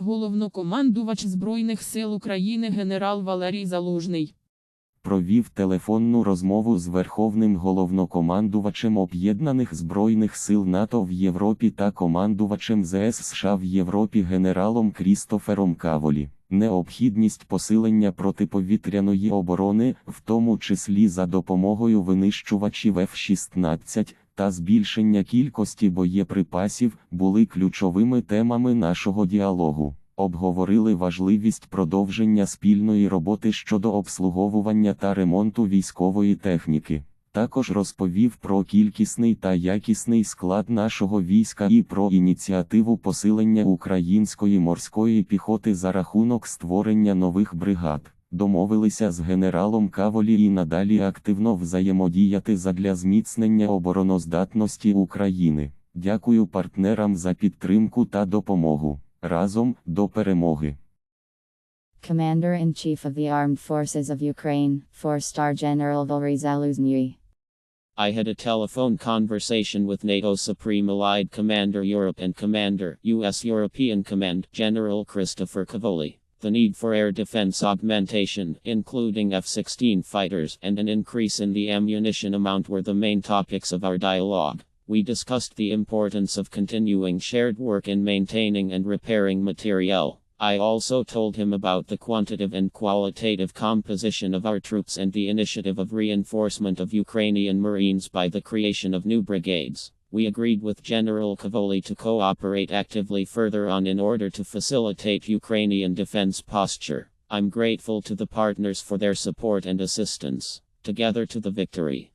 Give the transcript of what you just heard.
Головнокомандувач Збройних сил України генерал Валерій Залужний. провів телефонну розмову з Верховним головнокомандувачем Об'єднаних Збройних сил НАТО в Європі та командувачем ЗС США в Європі генералом Крістофером Каволі. Необхідність посилення протиповітряної оборони, в тому числі за допомогою винищувачів F-16, та збільшення кількості боєприпасів, були ключовими темами нашого діалогу обговорили важливість продовження спільної роботи щодо обслуговування та ремонту військової техніки. Також розповів про кількісний та якісний склад нашого війська і про ініціативу посилення української морської піхоти за рахунок створення нових бригад. Домовилися з генералом Каволі і надалі активно взаємодіяти задля зміцнення обороноздатності України. Дякую партнерам за підтримку та допомогу. Разом до перемоги. Commander-in-Chief of the Armed Forces of Ukraine, 4-star General Valery Zaluzny. I had a telephone conversation with NATO Supreme Allied Commander Europe and Commander U.S. European Command General Christopher Cavoli. The need for air defense augmentation, including F 16 fighters, and an increase in the ammunition amount were the main topics of our dialogue. We discussed the importance of continuing shared work in maintaining and repairing materiel. I also told him about the quantitative and qualitative composition of our troops and the initiative of reinforcement of Ukrainian Marines by the creation of new brigades. We agreed with General Kavoli to cooperate actively further on in order to facilitate Ukrainian defense posture. I'm grateful to the partners for their support and assistance. Together to the victory.